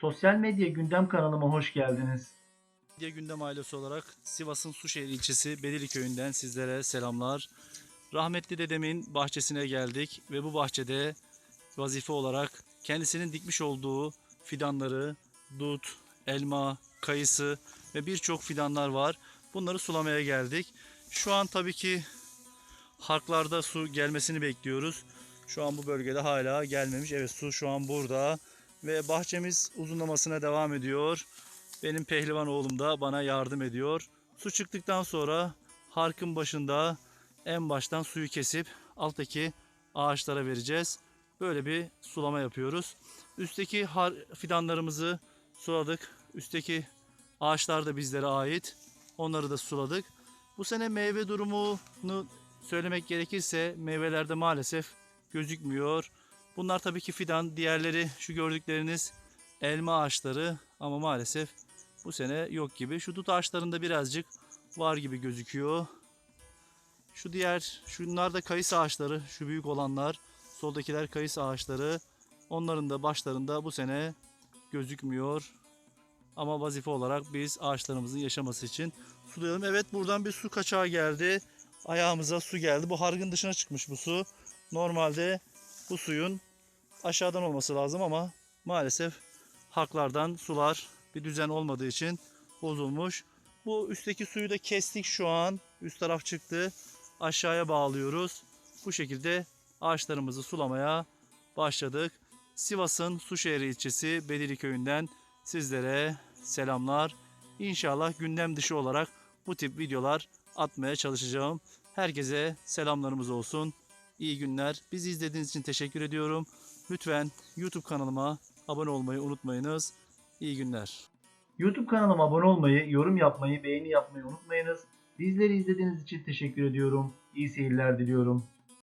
Sosyal medya gündem kanalıma hoş geldiniz. Medya Gündem ailesi olarak Sivas'ın Suşehir ilçesi Belili köyünden sizlere selamlar. Rahmetli dedemin bahçesine geldik ve bu bahçede vazife olarak kendisinin dikmiş olduğu fidanları, dut, elma, kayısı ve birçok fidanlar var. Bunları sulamaya geldik. Şu an tabii ki harklarda su gelmesini bekliyoruz. Şu an bu bölgede hala gelmemiş. Evet su şu an burada ve bahçemiz uzunlamasına devam ediyor. Benim pehlivan oğlum da bana yardım ediyor. Su çıktıktan sonra harkın başında en baştan suyu kesip alttaki ağaçlara vereceğiz. Böyle bir sulama yapıyoruz. Üstteki har fidanlarımızı suladık. Üstteki ağaçlar da bizlere ait. Onları da suladık. Bu sene meyve durumunu söylemek gerekirse meyvelerde maalesef gözükmüyor. Bunlar tabii ki fidan. Diğerleri şu gördükleriniz elma ağaçları ama maalesef bu sene yok gibi. Şu dut ağaçlarında birazcık var gibi gözüküyor. Şu diğer, şunlar da kayısı ağaçları, şu büyük olanlar. Soldakiler kayısı ağaçları. Onların da başlarında bu sene gözükmüyor. Ama vazife olarak biz ağaçlarımızın yaşaması için sulayalım. Evet buradan bir su kaçağı geldi. Ayağımıza su geldi. Bu hargın dışına çıkmış bu su. Normalde bu suyun aşağıdan olması lazım ama maalesef haklardan sular bir düzen olmadığı için bozulmuş. Bu üstteki suyu da kestik şu an. Üst taraf çıktı. Aşağıya bağlıyoruz. Bu şekilde ağaçlarımızı sulamaya başladık. Sivas'ın Suşehir ilçesi Belili köyünden sizlere selamlar. İnşallah gündem dışı olarak bu tip videolar atmaya çalışacağım. Herkese selamlarımız olsun. İyi günler. Bizi izlediğiniz için teşekkür ediyorum. Lütfen YouTube kanalıma abone olmayı unutmayınız. İyi günler. YouTube kanalıma abone olmayı, yorum yapmayı, beğeni yapmayı unutmayınız. Bizleri izlediğiniz için teşekkür ediyorum. İyi seyirler diliyorum.